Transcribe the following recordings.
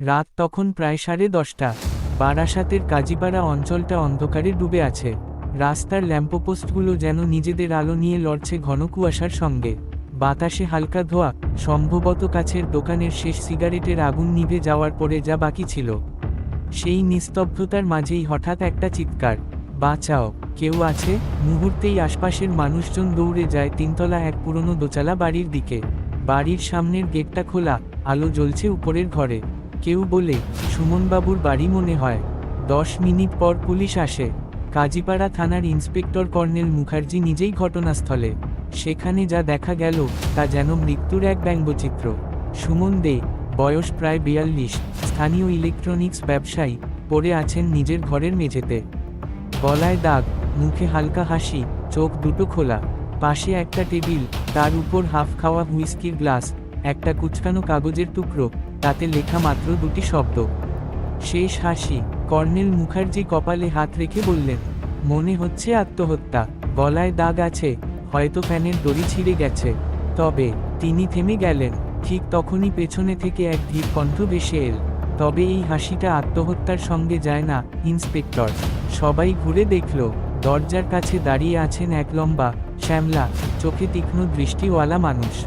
রাত তখন প্রায় সাড়ে দশটা। বারাসাতের কাজীপাড়া অঞ্চলটা অন্ধকারে ডুবে আছে। রাস্তার ল্যাম্পপোস্টগুলো যেন নিজেদের আলো নিয়ে লড়ছে ঘন কুয়াশার সঙ্গে। বাতাসে হালকা ধোয়া, সম্ভবত কাছের দোকানের শেষ সিগারেটের আগুন নিভে যাওয়ার পরে যা বাকি ছিল। সেই নিস্তব্ধতার মাঝেই হঠাৎ একটা চিৎকার, বাঁচাও, কেউ আছে? মুহূর্তেই আশপাশের মানুষজন দৌড়ে যায় তিনতলা এক পুরনো দোচালা বাড়ির দিকে। বাড়ির সামনের গেটটা খোলা, আলো জ্বলছে উপরের ঘরে। কেউ বলে, সুমনবাবুর বাড়ি মনে হয়। দশ মিনিট পর পুলিশ আসে। কাজীপাড়া থানার ইন্সপেক্টর কর্নেল মুখার্জি নিজেই ঘটনাস্থলে। সেখানে যা দেখা গেল, তা যেন মৃত্যুর এক ব্যঙ্গচিত্র। সুমন দে, বয়স প্রায় বিয়াল্লিশ, স্থানীয় ইলেকট্রনিক্স ব্যবসায়ী, পড়ে আছেন নিজের ঘরের মেঝেতে। গলায় দাগ, মুখে হালকা হাসি, চোখ দুটো খোলা। পাশে একটা টেবিল, তার উপর হাফ খাওয়া হুইস্কির গ্লাস, একটা কুচকানো কাগজের টুকরো। তাতে লেখা মাত্র দুটি শব্দ। শেষ হাসি। কর্নেল মুখার্জি কপালে হাত রেখে বললেন, মনে হচ্ছে আত্মহত্যা। গলায় দাগ আছে, হয়তো ফ্যানের দড়ি ছিঁড়ে গেছে। তবে, তিনি থেমে গেলেন। ঠিক তখনই পেছনে থেকে এক ধীর কণ্ঠ ভেসে এল, তবে এই হাসিটা আত্মহত্যার সঙ্গে যায় না, ইন্সপেক্টর। সবাই ঘুরে দেখল, দরজার কাছে দাঁড়িয়ে আছেন এক লম্বা, শ্যামলা, চোখে তীক্ষ্ণ দৃষ্টিওয়ালা মানুষ।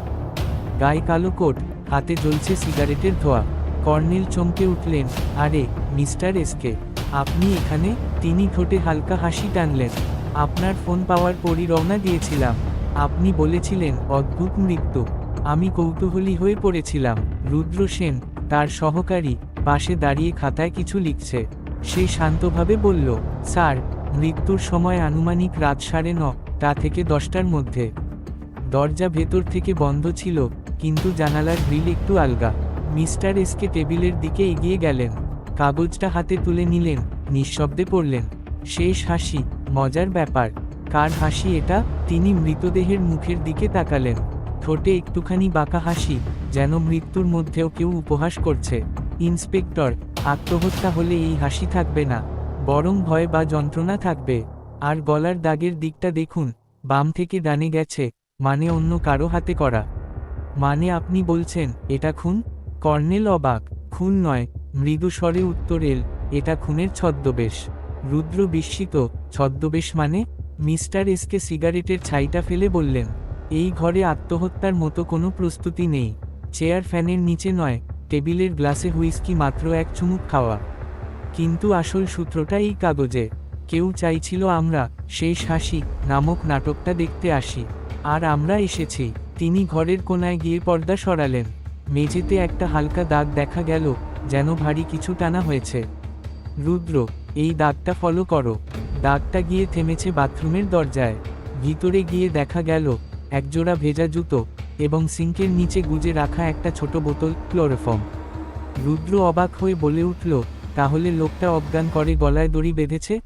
গায়ে কালো কোট হাতে জ্বলছে সিগারেটের ধোয়া। কর্নেল চমকে উঠলেন, আরে, মিস্টার এসকে আপনি এখানে? তিনি ঠোঁটে হালকা হাসি টানলেন। আপনার ফোন পাওয়ার পরই রওনা দিয়েছিলাম। আপনি বলেছিলেন, অদ্ভুত মৃত্যু। আমি কৌতূহলী হয়ে পড়েছিলাম। রুদ্র সেন, তার সহকারী, পাশে দাঁড়িয়ে খাতায় কিছু লিখছে। সে শান্তভাবে বলল, স্যার, মৃত্যুর সময় আনুমানিক রাত সাড়ে ন, তা থেকে দশটার মধ্যে। দরজা ভেতর থেকে বন্ধ ছিল কিন্তু জানালার গ্রিল একটু আলগা। মিস্টার এসকে টেবিলের দিকে এগিয়ে গেলেন। কাগজটা হাতে তুলে নিলেন, নিঃশব্দে পড়লেন। শেষ হাসি, মজার ব্যাপার। কার হাসি এটা? তিনি মৃতদেহের মুখের দিকে তাকালেন। ঠোঁটে একটুখানি বাঁকা হাসি, যেন মৃত্যুর মধ্যেও কেউ উপহাস করছে। ইন্সপেক্টর, আত্মহত্যা হলে এই হাসি থাকবে না। বরং ভয় বা যন্ত্রণা থাকবে। আর গলার দাগের দিকটা দেখুন, বাম থেকে ডানে গেছে মানে অন্য কারও হাতে করা। মানে আপনি বলছেন, এটা খুন? কর্নেল অবাক, খুন নয়, মৃদু স্বরে উত্তর এল, এটা খুনের ছদ্মবেশ। রুদ্র বিস্মিত, ছদ্মবেশ মানে? মিস্টার এসকে সিগারেটের ছাইটা ফেলে বললেন, এই ঘরে আত্মহত্যার মতো কোনো প্রস্তুতি নেই। চেয়ার ফ্যানের নিচে নয়, টেবিলের গ্লাসে হুইস্কি মাত্র এক চুমুক খাওয়া। কিন্তু আসল সূত্রটা এই কাগজে। কেউ চাইছিল আমরা, শেষ হাসি, নামক নাটকটা দেখতে আসি। আর আমরা এসেছি। তিনি ঘরের কোনায় গিয়ে পর্দা সরালেন। মেঝেতে একটা হালকা দাগ দেখা গেল, যেন ভারী কিছু টানা হয়েছে। রুদ্র, এই দাগটা ফলো করো। দাগটা গিয়ে থেমেছে বাথরুমের দরজায়। ভিতরে গিয়ে দেখা গেল, একজোড়া ভেজা জুতো এবং সিঙ্কের নিচে গুজে রাখা একটা ছোট বোতল ক্লোরোফর্ম। রুদ্র অবাক হয়ে বলে উঠল, তাহলে লোকটা অজ্ঞান করে গলায় দড়ি বেঁধেছে?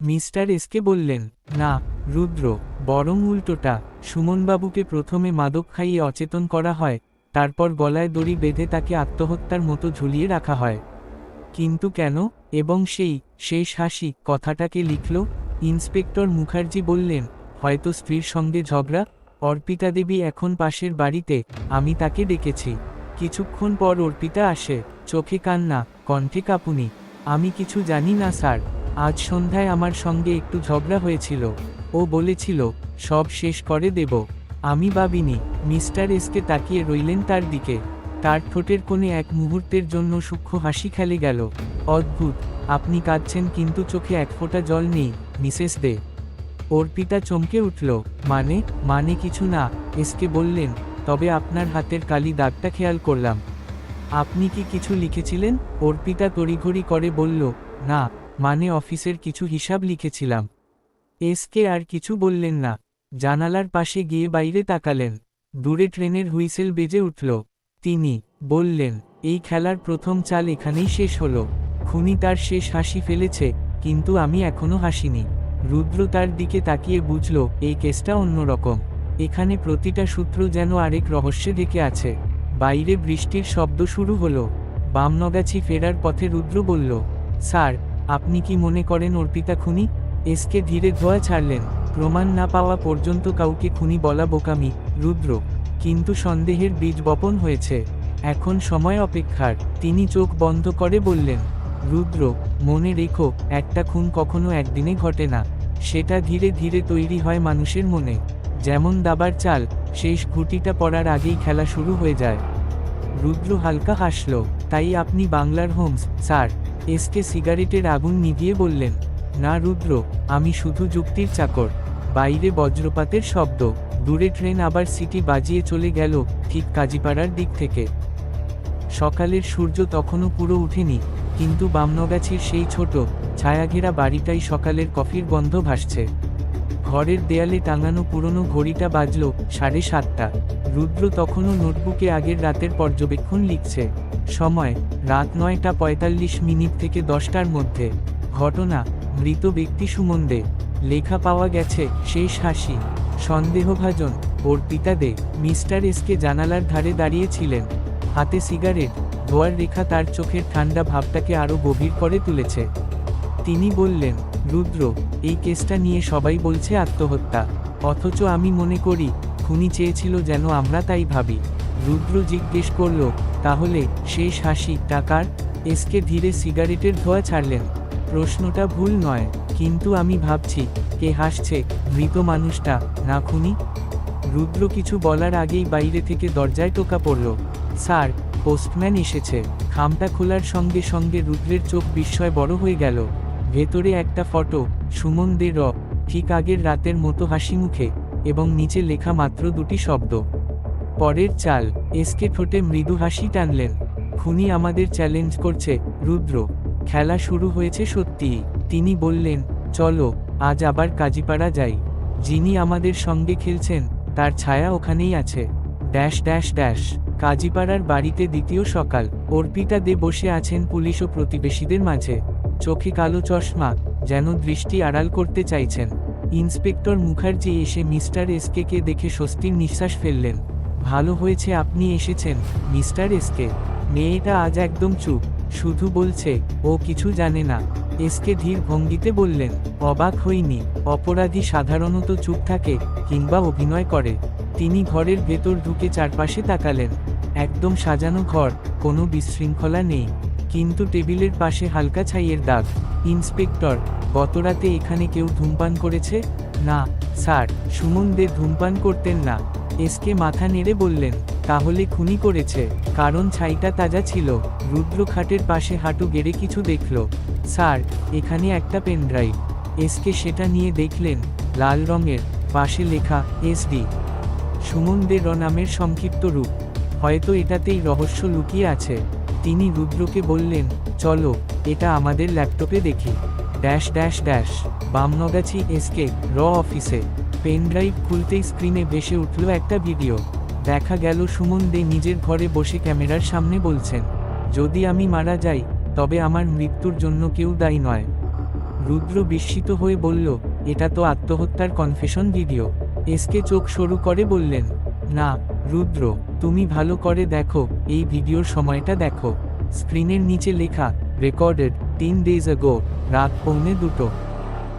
মিস্টার এসকে বললেন, না, রুদ্র, বরং উল্টোটা। সুমনবাবুকে প্রথমে মাদক খাইয়ে অচেতন করা হয়, তারপর গলায় দড়ি বেঁধে তাকে আত্মহত্যার মতো ঝুলিয়ে রাখা হয়। কিন্তু কেন? এবং সেই, শেষ হাসি, কথাটাকে লিখল, ইন্সপেক্টর মুখার্জি বললেন, হয়তো স্ত্রীর সঙ্গে ঝগড়া? অর্পিতা দেবী এখন পাশের বাড়িতে, আমি তাকে ডেকেছি। কিছুক্ষণ পর অর্পিতা আসে, চোখে কান্না, কণ্ঠে কাঁপুনি। আমি কিছু জানি না, স্যার। আজ সন্ধ্যায় আমার সঙ্গে একটু ঝগড়া হয়েছিল। ও বলেছিল, সব শেষ করে দেব। আমি ভাবিনি, মিস্টার এসকে তাকিয়ে রইলেন তার দিকে। তার ঠোঁটের কোণে এক মুহূর্তের জন্য সূক্ষ্ম হাসি খেলে গেল। অদ্ভুত, আপনি কাঁদছেন কিন্তু চোখে এক ফোঁটা জল নেই, মিসেস দে। অর্পিতা চমকে উঠল মানে মানে কিছু না, এসকে বললেন, তবে আপনার হাতের কালি দাগটা খেয়াল করলাম। আপনি কি কিছু লিখেছিলেন? অর্পিতা তড়িঘড়ি করে বলল, না মানে অফিসের কিছু হিসাব লিখেছিলাম। এসকে আর কিছু বললেন না। জানালার পাশে গিয়ে বাইরে তাকালেন। দূরে ট্রেনের হুইসেল বেজে উঠল। তিনি বললেন, এই খেলার প্রথম চাল এখানেই শেষ হলো। খুনি তার শেষ হাসি ফেলেছে, কিন্তু আমি এখনও হাসিনি। রুদ্র তার দিকে তাকিয়ে বুঝল, এই কেসটা অন্যরকম এখানে প্রতিটা সূত্র যেন আরেক রহস্যে ঢেকে আছে। বাইরে বৃষ্টির শব্দ শুরু হলো। বামনগাছি ফেরার পথে রুদ্র বলল, স্যার আপনি কি মনে করেন অর্পিতা খুনি? এসকে ধীরে ধোয়া ছাড়লেন। প্রমাণ না পাওয়া পর্যন্ত কাউকে খুনি বলা বোকামি, রুদ্র। কিন্তু সন্দেহের বীজ বপন হয়েছে। এখন সময় অপেক্ষার। তিনি চোখ বন্ধ করে বললেন, রুদ্র, মনে রেখো, একটা খুন কখনো একদিনে ঘটে না। সেটা ধীরে ধীরে তৈরি হয় মানুষের মনে। যেমন দাবার চাল, শেষ ঘুটিটা পড়ার আগেই খেলা শুরু হয়ে যায়। রুদ্র হালকা হাসল, তাই আপনি বাংলার হোমস, স্যার। এসকে সিগারেটের আগুন নিভিয়ে বললেন, না রুদ্র, আমি শুধু যুক্তির চাকর। বাইরে বজ্রপাতের শব্দ, দূরে ট্রেন আবার সিটি বাজিয়ে চলে গেল, ঠিক কাজীপাড়ার দিক থেকে। সকালের সূর্য তখনও পুরো উঠেনি, কিন্তু বামনগাছির সেই ছোট, ছায়াঘেরা বাড়িটাই সকালের কফির গন্ধ ভাসছে। ঘরের দেয়ালে টাঙানো পুরনো ঘড়িটা বাজল সাড়ে সাতটা। রুদ্র তখনও নোটবুকে আগের রাতের পর্যবেক্ষণ লিখছে। সময়, রাত নয়টা পঁয়তাল্লিশ মিনিট থেকে দশটার মধ্যে। ঘটনা, মৃত ব্যক্তি সুমন্দে লেখা পাওয়া গেছে শেষ হাসি। সন্দেহভাজন অর্পিতা দে, মিস্টার এসকে জানালার ধারে দাঁড়িয়েছিলেন। হাতে সিগারেট, ধোয়ার রেখা তার চোখের ঠান্ডা ভাবটাকে আরও গভীর করে তুলেছে। তিনি বললেন রুদ্র, এই কেসটা নিয়ে সবাই বলছে আত্মহত্যা। অথচ আমি মনে করি, খুনি চেয়েছিল যেন আমরা তাই ভাবি। রুদ্র জিজ্ঞেস করল, তাহলে শেষ হাসি টাকার, এসকে ধীরে সিগারেটের ধোয়া ছাড়লেন। প্রশ্নটা ভুল নয়, কিন্তু আমি ভাবছি, কে হাসছে, মৃত মানুষটা, না খুনি? রুদ্র কিছু বলার আগেই বাইরে থেকে দরজায় টোকা পড়ল। স্যার, পোস্টম্যান এসেছে। খামটা খোলার সঙ্গে সঙ্গে রুদ্রের চোখ বিস্ময় বড় হয়ে গেল। ভেতরে একটা ফটো সুমন দে র ঠিক আগের রাতের মতো হাসি মুখে, এবং নিচে লেখা মাত্র দুটি শব্দ। পরের চাল, এসকে ঠোঁটে মৃদু হাসি টানলেন। খুনি আমাদের চ্যালেঞ্জ করছে, রুদ্র। খেলা শুরু হয়েছে সত্যিই তিনি বললেন, চলো, আজ আবার কাজীপাড়া যাই। যিনি আমাদের সঙ্গে খেলছেন, তার ছায়া ওখানেই আছে। ড্যাশ ড্যাশ ড্যাশ, কাজীপাড়ার বাড়িতে দ্বিতীয় সকাল। অর্পিতা দে বসে আছেন পুলিশ ও প্রতিবেশীদের মাঝে। চোখে কালো চশমা, যেন দৃষ্টি আড়াল করতে চাইছেন। ইন্সপেক্টর মুখার্জি এসে মিস্টার এসকে কে দেখে স্বস্তির নিঃশ্বাস ফেললেন। ভালো হয়েছে আপনি এসেছেন, মিস্টার এসকে। মেয়েটা আজ একদম চুপ, শুধু বলছে, ও কিছু জানে না। এসকে ধীর ভঙ্গিতে বললেন, অবাক হইনি, অপরাধী সাধারণত চুপ থাকে, কিংবা অভিনয় করে। তিনি ঘরের ভেতর ঢুকে চারপাশে তাকালেন। একদম সাজানো ঘর, কোনো বিশৃঙ্খলা নেই। কিন্তু টেবিলের পাশে হালকা ছাইয়ের দাগ। ইন্সপেক্টর গতরাতে এখানে কেউ ধূমপান করেছে? না, স্যার, সুমন দে ধূমপান করতেন না। এসকে মাথা নেড়ে বললেন, তাহলে খুনি করেছে। কারণ ছাইটা তাজা ছিল। রুদ্র খাটের পাশে হাঁটু গেড়ে কিছু দেখল। স্যার, এখানে একটা পেনড্রাইভ এসকে সেটা নিয়ে দেখলেন, লাল রঙের, পাশে লেখা এসডি সুমন দে র নামের সংক্ষিপ্ত রূপ। হয়তো এটাতেই রহস্য লুকিয়ে আছে। তিনি রুদ্রকে বললেন, চলো, এটা আমাদের ল্যাপটপে দেখি। Dash dash dash, Bamangachhi SK, র অফিসে। পেনড্রাইভ খুলতেই স্ক্রিনে ভেসে উঠল একটা ভিডিও। দেখা গেল সুমন দে নিজের ঘরে বসে ক্যামেরার সামনে বলছেন, যদি আমি মারা যাই, তবে আমার মৃত্যুর জন্য কেউ দায়ী নয়। রুদ্র বিস্মিত হয়ে বলল, এটা তো আত্মহত্যার কনফেশন ভিডিও। এসকে চোখ সরু করে বললেন, না রুদ্র, তুমি ভালো করে দেখো, এই ভিডিওর সময়টা দেখো। স্ক্রিনের নিচে লেখা রেকর্ডেড তিন ডেজ আগো রাত পৌনে দুটো।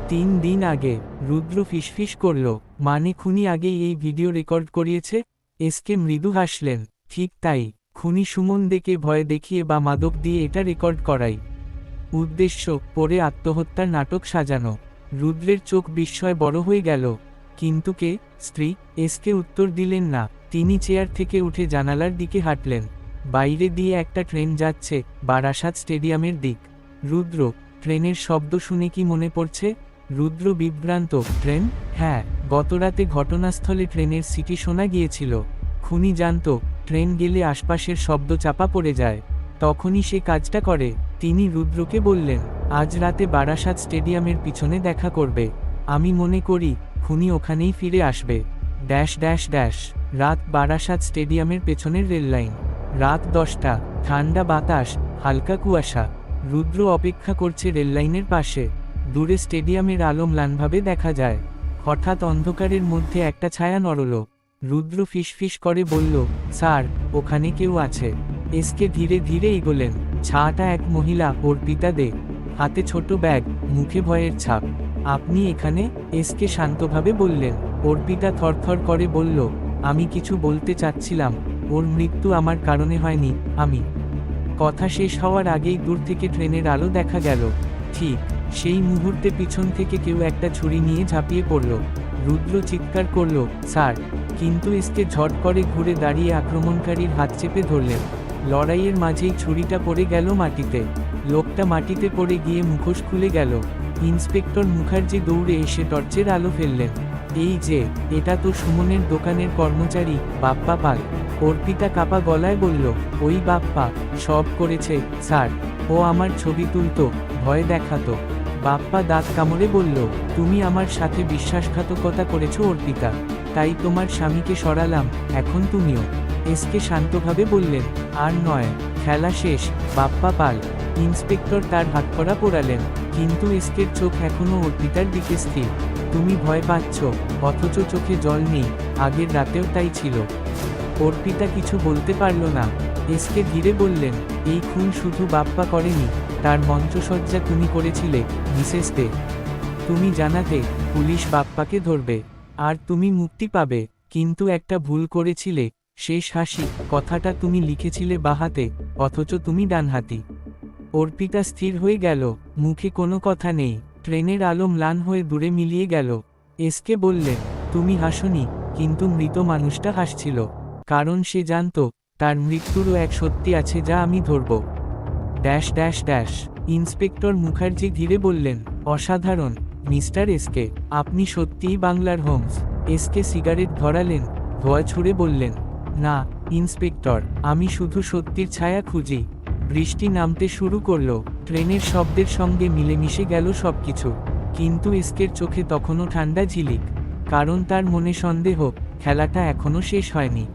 তিন দিন আগে, রুদ্র ফিসফিস করল মানে খুনি আগেই এই ভিডিও রেকর্ড করিয়েছে? এসকে মৃদু হাসলেন, ঠিক তাই, খুনি সুমন দেখে ভয় দেখিয়ে বা মাদক দিয়ে এটা রেকর্ড করাই। উদ্দেশ্য, পরে আত্মহত্যার নাটক সাজানো। রুদ্রের চোখ বিস্ময় বড় হয়ে গেল, কিন্তু কে, স্ত্রী? এসকে উত্তর দিলেন, না। তিনি চেয়ার থেকে উঠে জানালার দিকে হাঁটলেন। বাইরে দিয়ে একটা ট্রেন যাচ্ছে, বারাসাত স্টেডিয়ামের দিক। রুদ্র, ট্রেনের শব্দ শুনে কি মনে পড়ছে? রুদ্র বিভ্রান্ত, ট্রেন? হ্যাঁ গতরাতে ঘটনাস্থলে ট্রেনের সিটি শোনা গিয়েছিল। খুনি জানত, ট্রেন গেলে আশপাশের শব্দ চাপা পড়ে যায়। তখনই সে কাজটা করে। তিনি রুদ্রকে বললেন, আজ রাতে বারাসাত স্টেডিয়ামের পিছনে দেখা করবে। আমি মনে করি, খুনি ওখানেই ফিরে আসবে। Dash dash dash. রাত বারাসাত স্টেডিয়ামের পেছনের রেললাইন। রাত দশটা, ঠান্ডা বাতাস, হালকা কুয়াশা। রুদ্র অপেক্ষা করছে রেললাইনের পাশে। দূরে স্টেডিয়ামের আলো ম্লানভাবে দেখা যায়। হঠাৎ অন্ধকারের মধ্যে একটা ছায়া নড়ল। রুদ্র ফিসফিস করে বলল, স্যার, ওখানে কেউ আছে। এসকে ধীরে ধীরে এগোলেন। ছাটা এক মহিলা অর্পিতা দে। হাতে ছোট ব্যাগ, মুখে ভয়ের ছাপ। আপনি এখানে? এসকে শান্তভাবে বললেন। অর্পিতা থরথর করে বলল আমি কিছু বলতে চাচ্ছিলাম, ওর মৃত্যু আমার কারণে হয়নি, আমি। কথা শেষ হওয়ার আগেই দূর থেকে ট্রেনের আলো দেখা গেল। ঠিক, সেই মুহূর্তে পিছন থেকে কেউ একটা ছুরি নিয়ে ঝাঁপিয়ে পড়ল। রুদ্র চিৎকার করল, স্যার। কিন্তু এসকে ঝট করে ঘুরে দাঁড়িয়ে আক্রমণকারীর হাত চেপে ধরলেন। লড়াইয়ের মাঝেই ছুরিটা পড়ে গেল মাটিতে। লোকটা মাটিতে পড়ে গিয়ে মুখোশ খুলে গেল। ইন্সপেক্টর মুখার্জি দৌড়ে এসে টর্চের আলো ফেললেন। এই যে, এটা তো সুমনের দোকানের কর্মচারী, বাপ্পা পাল। অর্পিতা কাপা গলায় বলল, ওই বাপ্পা, সব করেছে, স্যার। ও আমার ছবি তুলতো, ভয় দেখাতো। বাপ্পা দাঁত কামড়ে বলল, তুমি আমার সাথে বিশ্বাসঘাতকতা করেছ, অর্পিতা। তাই তোমার স্বামীকে সরালাম, এখন তুমিও। এসকে শান্তভাবে বললেন, আর নয়, খেলা শেষ, বাপ্পা পাল। ইন্সপেক্টর তার হাত করা পোড়ালেন, কিন্তু এসকের চোখ এখনও অর্পিতার দিকে স্থির। তুমি ভয় পাচ্ছ, অথচ চোখে জল নেই, আগের রাতেও তাই ছিল। অর্পিতা কিছু বলতে পারল না। এসকে ধীরে বললেন, এই খুন শুধু বাপ্পা করেনি, তার মঞ্চসজ্জা তুমি করেছিলে, মিসেস দে। তুমি জানাতে, পুলিশ বাপ্পাকে ধরবে, আর তুমি মুক্তি পাবে, কিন্তু একটা ভুল করেছিলে, শেষ হাসি, কথাটা তুমি লিখেছিলে বাহাতে, অথচ তুমি ডানহাতি। অর্পিতা স্থির হয়ে গেল, মুখে কোনো কথা নেই। ট্রেনের আলো ম্লান হয়ে দূরে মিলিয়ে গেল। এসকে বললেন তুমি হাসনি, কিন্তু মৃত মানুষটা হাসছিল। কারণ সে জানত, তার মৃত্যুরও এক সত্যি আছে যা আমি ধরব। Dash dash dash, inspector Mukherjee ধীরে বললেন, অসাধারণ, মিস্টার এসকে আপনি সত্যিই বাংলার হোমস। এসকে সিগারেট ধরালেন, ধোয়া ছুঁড়ে বললেন, না, ইন্সপেক্টর, আমি শুধু সত্যির ছায়া খুঁজি। বৃষ্টি নামতে শুরু করল। ট্রেনের শব্দের সঙ্গে মিলেমিশে গেল সবকিছু। কিন্তু এসকের চোখে তখনও ঠান্ডা ঝিলিক, কারণ তার মনে সন্দেহ, খেলাটা এখনও শেষ হয়নি।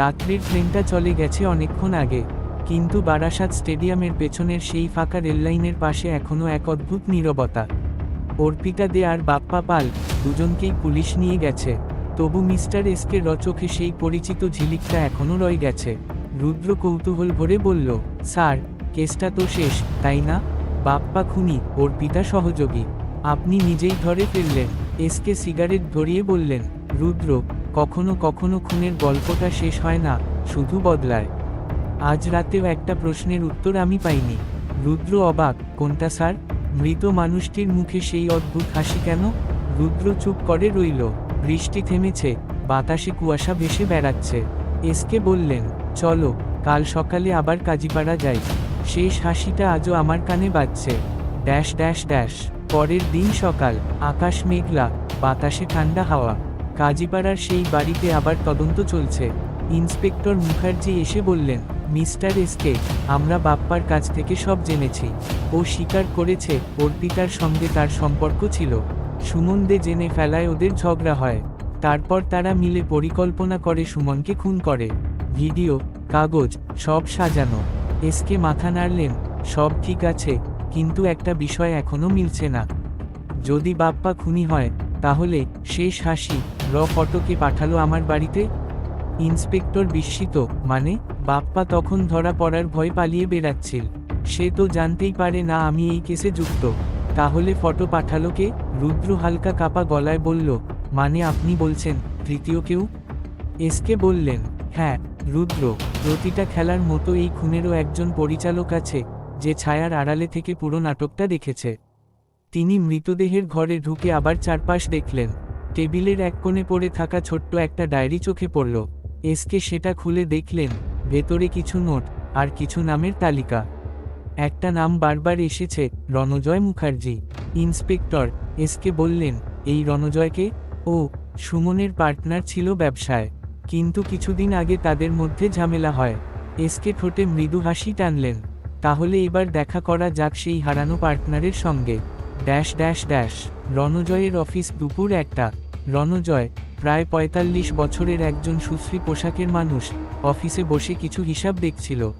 রাত্রির ট্রেনটা চলে গেছে অনেকক্ষণ আগে, কিন্তু বারাসাত স্টেডিয়ামের পেছনের সেই ফাঁকা রেললাইনের পাশে এখনও এক অদ্ভুত নীরবতা। অর্পিতা দে আর বাপ্পা পাল দুজনকেই পুলিশ নিয়ে গেছে, তবু মিস্টার এসকে রচোখে সেই পরিচিত ঝিলিকটা এখনও রয়ে গেছে। রুদ্র কৌতূহল ভরে বলল, স্যার কেসটা তো শেষ, তাই না? বাপ্পা খুনি অর্পিতা সহযোগী। আপনি নিজেই ধরে ফেললেন, এসকে সিগারেট ধরিয়ে বললেন, রুদ্র, কখনো কখনো খুনের গল্পটা শেষ হয় না, শুধু বদলায়। আজ রাতেও একটা প্রশ্নের উত্তর আমি পাইনি। রুদ্র অবাক, কোনটা স্যার? মৃত মানুষটির মুখে সেই অদ্ভুত হাসি কেন? রুদ্র চুপ করে রইল, বৃষ্টি থেমেছে, বাতাসে কুয়াশা ভেসে বেড়াচ্ছে। এসকে বললেন, চলো, কাল সকালে আবার কাজীপাড়া যাই। শেষ হাসিটা আজও আমার কানে বাজছে। Dash dash dash. পরের দিন সকাল, আকাশ মেঘলা, বাতাসে ঠান্ডা হাওয়া। কাজীপাড়ার সেই বাড়িতে আবার তদন্ত চলছে। ইন্সপেক্টর মুখার্জি এসে বললেন, মিস্টার এসকে আমরা বাপ্পার কাছ থেকে সব জেনেছি। ও স্বীকার করেছে অর্পিতার সঙ্গে তার সম্পর্ক ছিল। সুমন দে জেনে ফেলায় ওদের ঝগড়া হয়। তারপর তারা মিলে পরিকল্পনা করে সুমনকে খুন করে। ভিডিও, কাগজ, সব সাজানো। এসকে মাথা নাড়লেন, সব ঠিক আছে, কিন্তু একটা বিষয় এখনও মিলছে না। যদি বাপ্পা খুনি হয়, তাহলে শেষ হাসি, র ফটোকে পাঠালো আমার বাড়িতে? ইন্সপেক্টর বিস্মিত মানে বাপ্পা তখন ধরা পড়ার ভয় পালিয়ে বেড়াচ্ছিল। সে তো জানতেই পারে না আমি এই কেসে যুক্ত। তাহলে ফটো পাঠালো কে? রুদ্র হালকা কাপা গলায় বলল মানে আপনি বলছেন, তৃতীয় কেউ? এসকে বললেন হ্যাঁ রুদ্র। প্রতিটা খেলার মতো এই খুনেরও একজন পরিচালক আছে, যে ছায়ার আড়ালে থেকে পুরো নাটকটা দেখেছে। তিনি মৃতদেহের ঘরে ঢুকে আবার চারপাশ দেখলেন। টেবিলের এক কোণে পড়ে থাকা ছোট্ট একটা ডায়েরি চোখে পড়ল। এসকে সেটা খুলে দেখলেন, ভেতরে কিছু নোট, আর কিছু নামের তালিকা। একটা নাম বারবার এসেছে, রণজয় মুখার্জি। ইন্সপেক্টর, এসকে বললেন, এই রণজয়কে? ও, সুমনের পার্টনার ছিল ব্যবসায়। কিন্তু কিছুদিন আগে তাদের মধ্যে ঝামেলা হয়। এসকে ঠোঁটে মৃদু হাসি টানলেন। তাহলে এবার দেখা করা যাক সেই হারানো পার্টনারের সঙ্গে। Dash dash dash. রণজয়ের অফিস দুপুর একটা। রণজয়, প্রায় পঁয়তাল্লিশ বছরের একজন সুশ্রী পোশাকের মানুষ, অফিসে বসে কিছু হিসাব দেখছিল।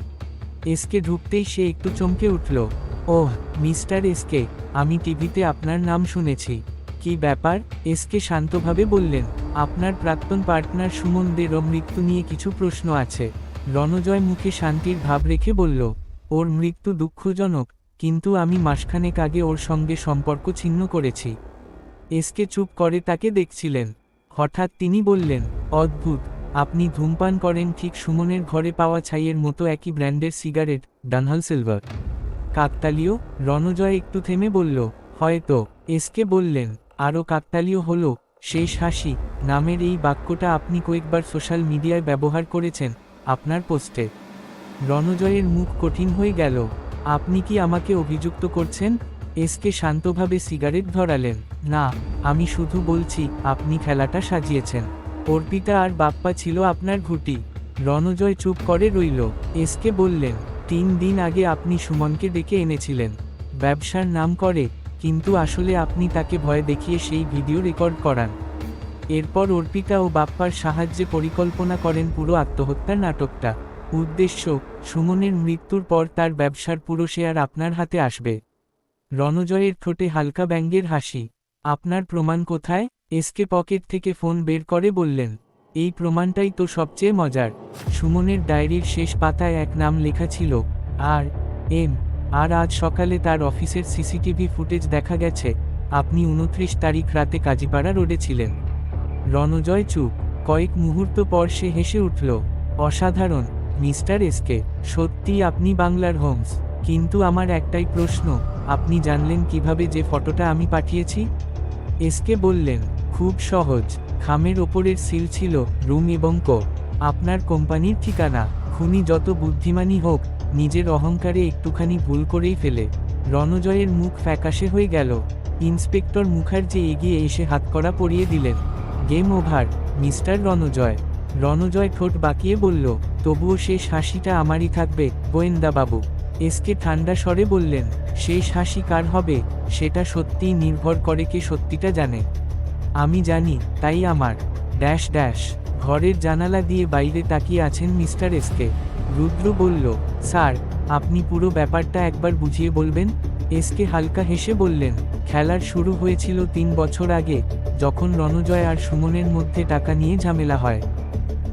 এসকে ঢুকতেই সে একটু চমকে উঠল। ওহ, মিস্টার এসকে, আমি টিভিতে আপনার নাম শুনেছি। কি ব্যাপার? এসকে শান্তভাবে বললেন। আপনার প্রাক্তন পার্টনার সুমন দের মৃত্যু নিয়ে কিছু প্রশ্ন আছে। রণজয় মুখে শান্তির ভাব রেখে বলল, ওর মৃত্যু দুঃখজনক, কিন্তু আমি মাসখানেক আগে ওর সঙ্গে সম্পর্ক ছিন্ন করেছি। এসকে চুপ করে তাকে দেখছিলেন। হঠাৎ তিনি বললেন, অদ্ভুত, আপনি ধূমপান করেন ঠিক সুমনের ঘরে পাওয়া ছাইয়ের মতো একই ব্র্যান্ডের সিগারেট, ডানহাল সিলভার। কাকতালীয়, রণজয় একটু থেমে বলল, হয়তো। এসকে বললেন, আরও কাকতালীয় হল। শেষ হাসি, নামের এই বাক্যটা আপনি কয়েকবার সোশ্যাল মিডিয়ায় ব্যবহার করেছেন, আপনার পোস্টে। রণজয়ের মুখ কঠিন হয়ে গেল, আপনি কি আমাকে অভিযুক্ত করছেন? এসকে শান্তভাবে সিগারেট ধরালেন, না, আমি শুধু বলছি, আপনি খেলাটা সাজিয়েছেন। অর্পিতা আর বাপ্পা ছিল আপনার ঘুটি। রণজয় চুপ করে রইল, এসকে বললেন, তিন দিন আগে আপনি সুমনকে ডেকে এনেছিলেন। ব্যবসার নাম করে কিন্তু আসলে আপনি তাকে ভয় দেখিয়ে সেই ভিডিও রেকর্ড করান। এরপর অর্পিতা ও বাপ্পার সাহায্যে পরিকল্পনা করেন পুরো আত্মহত্যার নাটকটা। উদ্দেশ্য, সুমনের মৃত্যুর পর তার ব্যবসার পুরো শেয়ার আপনার হাতে আসবে। রণজয়ের ঠোঁটে হালকা ব্যঙ্গের হাসি। আপনার প্রমাণ কোথায়? এসকে পকেট থেকে ফোন বের করে বললেন, এই প্রমাণটাই তো সবচেয়ে মজার। সুমনের ডায়েরির শেষ পাতায় এক নাম লেখা ছিল, আর, এম। আর আজ সকালে তার অফিসের সিসিটিভি ফুটেজ দেখা গেছে, আপনি উনত্রিশ তারিখ রাতে কাজীপাড়া রোডে ছিলেন। রণজয় চুপ, কয়েক মুহূর্ত পর সে হেসে উঠল, অসাধারণ, মিস্টার এসকে সত্যি আপনি বাংলার হোমস, কিন্তু আমার একটাই প্রশ্ন, আপনি জানলেন কীভাবে যে ফটোটা আমি পাঠিয়েছি? এসকে বললেন, খুব সহজ, খামের ওপরের সিল ছিল, রুম এবং কো, আপনার কোম্পানির ঠিকানা, খুনি যত বুদ্ধিমানই হোক নিজের অহংকারে একটুখানি ভুল করেই ফেলে। রণজয়ের মুখ ফ্যাকাশে হয়ে গেল। ইন্সপেক্টর মুখার্জি এগিয়ে এসে হাতকড়া পরিয়ে দিলেন। Game over, mister Ranajoy. Ranajoy ঠোঁট বাঁকিয়ে বলল, তবুও শেষ হাসিটা আমারই থাকবে, গোয়েন্দাবাবু। এসকে ঠান্ডা স্বরে বললেন, শেষ হাসি কার হবে, সেটা সত্যিই নির্ভর করে কে সত্যিটা জানে। আমি জানি, তাই আমার। ড্যাশ ড্যাশ, ঘরের জানালা দিয়ে বাইরে তাকিয়ে আছেন মিস্টার এসকে রুদ্র বলল, স্যার, আপনি পুরো ব্যাপারটা একবার বুঝিয়ে বলবেন? এসকে হালকা হেসে বললেন, খেলার শুরু হয়েছিল তিন বছর আগে, যখন রণজয় আর সুমনের মধ্যে টাকা নিয়ে ঝামেলা হয়।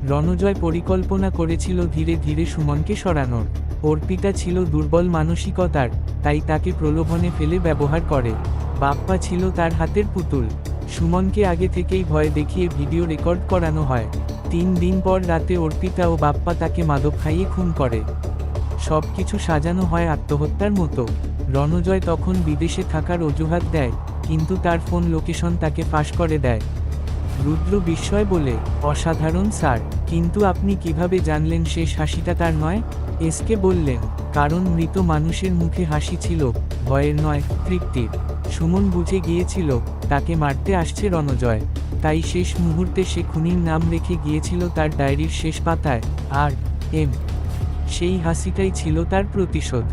রণজয় পরিকল্পনা করেছিল ধীরে ধীরে সুমনকে সরানোর। অর্পিতা ছিল দুর্বল মানসিকতার, তাই তাকে প্রলোভনে ফেলে ব্যবহার করে। বাপ্পা ছিল তার হাতের পুতুল। সুমনকে আগে থেকেই ভয় দেখিয়ে ভিডিও রেকর্ড করানো হয়। তিন দিন পর রাতে অর্পিতা ও বাপ্পা তাকে মাদক খাইয়ে খুন করে। সব কিছু সাজানো হয় আত্মহত্যার মতো। রণজয় তখন বিদেশে থাকার অজুহাত দেয়, কিন্তু তার ফোন লোকেশন তাকে ফাঁস করে দেয়। রুদ্র বিস্ময় বলে, অসাধারণ, স্যার, কিন্তু আপনি কীভাবে জানলেন শেষ হাসিটা তার নয়? এসকে বললেন, কারণ মৃত মানুষের মুখে হাসি ছিল, ভয়ের নয়, তৃপ্তির। সুমন বুঝে গিয়েছিল, তাকে মারতে আসছে রণজয়। তাই শেষ মুহূর্তে সে খুনির নাম রেখে গিয়েছিল তার ডায়েরির শেষ পাতায়, আর, এম। সেই হাসিটাই ছিল তার প্রতিশোধ।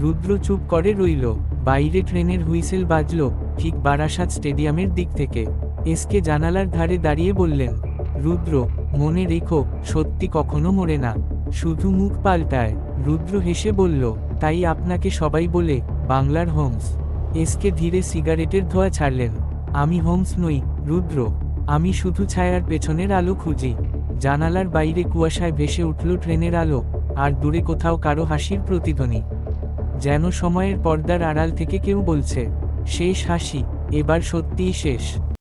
রুদ্র চুপ করে রইল, বাইরে ট্রেনের হুইসেল বাজল, ঠিক বারাসাত স্টেডিয়ামের দিক থেকে। এসকে জানালার ধারে দাঁড়িয়ে বললেন, রুদ্র, মনে রেখো, সত্যি কখনো মরে না। শুধু মুখ পাল্টায়, রুদ্র হেসে বলল, তাই আপনাকে সবাই বলে, বাংলার হোমস। এসকে ধীরে সিগারেটের ধোয়া ছাড়লেন, আমি হোমস নই, রুদ্র। আমি শুধু ছায়ার পেছনের আলো খুঁজি। জানালার বাইরে কুয়াশায় ভেসে উঠল ট্রেনের আলো, আর দূরে কোথাও কারও হাসির প্রতিধ্বনি। যেন সময়ের পর্দার আড়াল থেকে কেউ বলছে, শেষ হাসি, এবার সত্যিই শেষ।